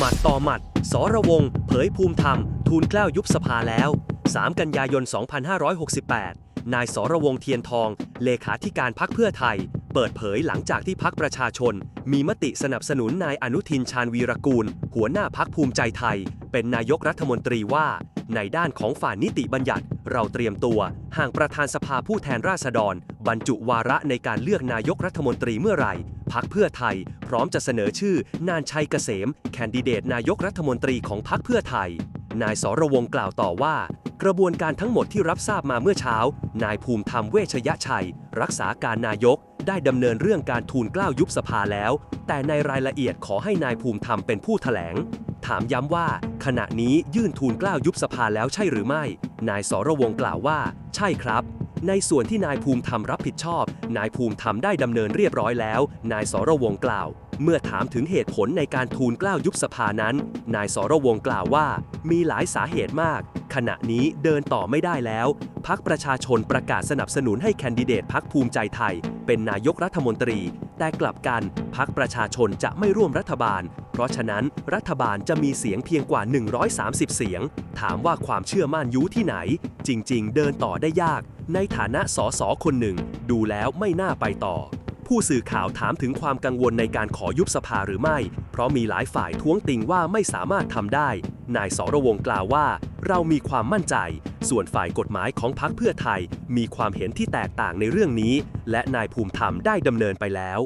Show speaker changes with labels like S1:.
S1: หมัดต่อหมัด สรวงศ์เผยภูมิธรรม ทูลกล้ายุบสภาแล้ว 3 กันยายน 2568 นายสรวงศ์เทียนทอง เลขาธิการพักเพื่อไทย เปิดเผยหลังจากที่พักประชาชน มีมติสนับสนุนนายอนุทินชาญวีรกูล หัวหน้าพักภูมิใจไทย เป็นนายกรัฐมนตรีว่า ในด้านของฝ่ายนิติบัญญัติ เราเตรียมตัว ห่างประธานสภาผู้แทนราษฎร บรรจุวาระในการเลือกนายกรัฐมนตรีเมื่อไหร่ พักเพื่อไทย พร้อมจะเสนอชื่อนานชัยเกษม แคนดิเดตนายกรัฐมนตรีของพักเพื่อไทย นายสรวงกล่าวต่อว่า กระบวนการทั้งหมดที่รับทราบมาเมื่อเช้า นายภูมิธรรมเวชยชัย รักษาการนายก ได้ดำเนินเรื่องการทูลกล้าวยุบสภาแล้ว แต่ในรายละเอียดขอให้นายภูมิธรรมเป็นผู้แถลงถามย้ำว่า ขณะนี้ยื่นทูลกล้าวยุบสภาแล้วใช่หรือไม่ นายสรวงกล่าวว่า ใช่ครับ ในส่วนที่นายภูมิธรรมรับผิดชอบ นายภูมิธรรมได้ดำเนินเรียบร้อยแล้ว นายสรวงกล่าว เมื่อถามถึงเหตุผลในการทูลกล้าวยุบสภานั้น นายสรวงกล่าวว่า มีหลายสาเหตุมาก ขณะนี้เดินต่อไม่ได้แล้ว พักประชาชนประกาศสนับสนุนให้แคนดิเดตพักภูมิใจไทย เป็นนายกรัฐมนตรี แต่กลับกันพักประชาชนจะไม่ร่วมรัฐบาล เพราะฉะนั้นรัฐบาลจะมีเสียงเพียงกว่า 130 เสียง ถามว่าความเชื่อมั่นยุที่ไหน จริง ๆ เดินต่อได้ยาก ในฐานะสสคนหนึ่ง ดูแล้วไม่น่าไปต่อ ผู้สื่อข่าวถามถึงความกังวลในการขอยุบสภาหรือไม่ เพราะมีหลายฝ่ายท้วงติงว่าไม่สามารถทำได้ นายสรวงกล่าวว่า เรามีความมั่นใจ ส่วนฝ่ายกฎหมายของพรรคเพื่อไทย มีความเห็นที่แตกต่างในเรื่องนี้ และนายภูมิธรรมได้ดำเนินไปแล้ว